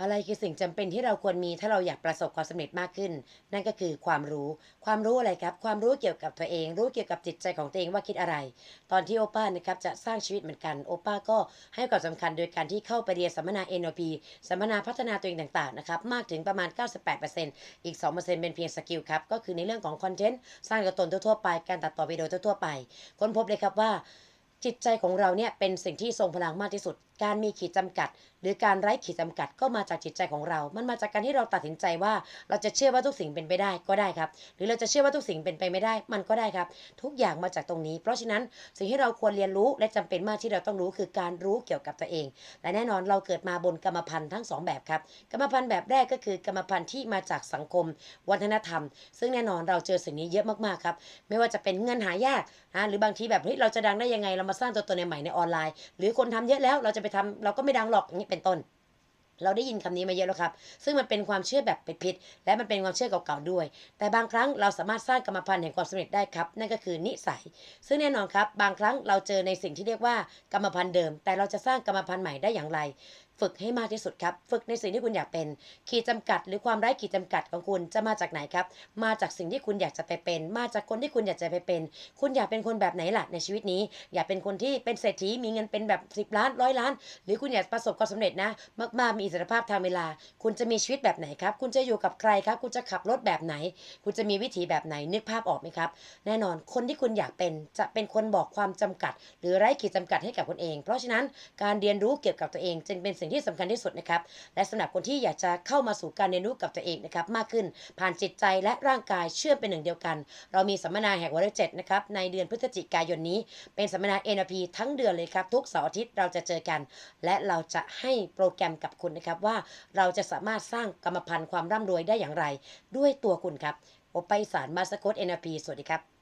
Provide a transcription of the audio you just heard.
อะไรคือสิ่งจำเป็นที่เราควรมีถ้าเราอยากประสบความสำเร็จมากขึ้น นั่นก็คือความรู้ ความรู้อะไรครับ ความรู้เกี่ยวกับตัวเอง รู้เกี่ยวกับจิตใจของตัวเองว่าคิดอะไร ตอนที่โอป้านะครับจะสร้างชีวิตเหมือนกันโอป้าก็ให้ความสำคัญโดยการที่เข้าไปเรียนสัมมนา NLP สัมมนาพัฒนาตัวเองต่างๆนะครับมากถึงประมาณ 98%อีก 2%เป็นเพียงสกิลครับก็คือในเรื่องของคอนเทนต์สร้างตัวตนทั่วๆไปการตัดต่อวิดีโอทั่วๆไปค้นพบเลยครับว่าจิตใจของเราเนี่ยเป็นสิ่งที่ทรงพลังมากที่สุด การมีขีดจำกัด หรือการไร้ขีดจำกัดก็มาจากจิตใจของเรา มันมาจากการที่เราตัดสินใจว่า เราจะเชื่อว่าทุกสิ่งเป็นไปได้ก็ได้ครับ หรือเราจะเชื่อว่าทุกสิ่งเป็นไปไม่ได้ มันก็ได้ครับ ทุกอย่างมาจากตรงนี้ เพราะฉะนั้นสิ่งที่เราควรเรียนรู้และจำเป็นมากที่เราต้องรู้คือการรู้เกี่ยวกับตัวเอง และแน่นอนเราเกิดมาบนกรรมพันธุ์ทั้งสองแบบครับกรรมพันธุ์แบบแรกก็คือกรรมพันธุ์ที่มาจากสังคม วัฒนธรรม ซึ่งแน่นอนเราเจอสิ่งนี้เยอะมากๆครับไม่ว่าจะเป็นเงินหายากนะหรือบางทีแบบเฮ้ยเราจะดังได้ยังไงเรามาสร้างตัวตนใหม่ในออนไลน์ หรือคนทำเยอะแล้วเราจะไปทำเราก็ไม่ดังหรอกอย่างนี้เป็นต้น เราได้ยินคำนี้มาเยอะแล้วครับ ซึ่งมันเป็นความเชื่อแบบผิดๆและมันเป็นความเชื่อเก่าๆด้วย แต่บางครั้งเราสามารถสร้างกรรมพันธุ์แห่งความสำเร็จได้ครับ นั่นก็คือนิสัย ซึ่งแน่นอนครับ บางครั้งเราเจอในสิ่งที่เรียกว่ากรรมพันธุ์เดิม แต่เราจะสร้างกรรมพันธุ์ใหม่ได้อย่างไร ฝึกให้มากที่สุดครับ ฝึกในสิ่งที่คุณอยากเป็น ขีดจำกัด หรือความไร้ขีดจำกัดของคุณจะมาจากไหนครับ มาจากสิ่งที่คุณอยากจะไปเป็น มาจากคนที่คุณอยากจะไปเป็น คุณอยากเป็นคนแบบไหนล่ะในชีวิตนี้ อยากเป็นคนที่เป็นเศรษฐีมีเงินเป็นแบบ 10 ล้านร้อยล้าน หรือคุณอยากประสบความสำเร็จนะ มากๆมีอิสรภาพทางเวลา คุณจะมีชีวิตแบบไหนครับ คุณจะอยู่กับใครครับ คุณจะขับรถแบบไหน คุณจะมีวิถีแบบไหนนึกภาพออกไหมครับ แน่นอนคนที่คุณอยากเป็นจะเป็นคนบอกความจำกัด หรือไร้ขีดจำกัดให้กับคนเอง เพราะฉะนั้นการเรียนรู้เกี่ยวกับตัวเองจึงเป็นสิ่งที่สำคัญที่สุดนะครับและสำหรับคนที่อยากจะเข้ามาสู่การเรียนรู้กับตัวเองนะครับมากขึ้นผ่านจิตใจและร่างกายเชื่อมเป็นหนึ่งเดียวกัน เรามีสัมมนาแหกวันที่เจ็ดนะครับในเดือนพฤศจิกายนนี้ เป็นสัมมนา NLP ทั้งเดือนเลยครับทุกเสาร์อาทิตย์เราจะเจอกัน และเราจะให้โปรแกรมกับคุณนะครับว่าเราจะสามารถสร้างกรรมพันธุ์ความร่ำรวยได้อย่างไร ด้วยตัวคุณครับโอไปสารมาสโคต NLP สวัสดีครับ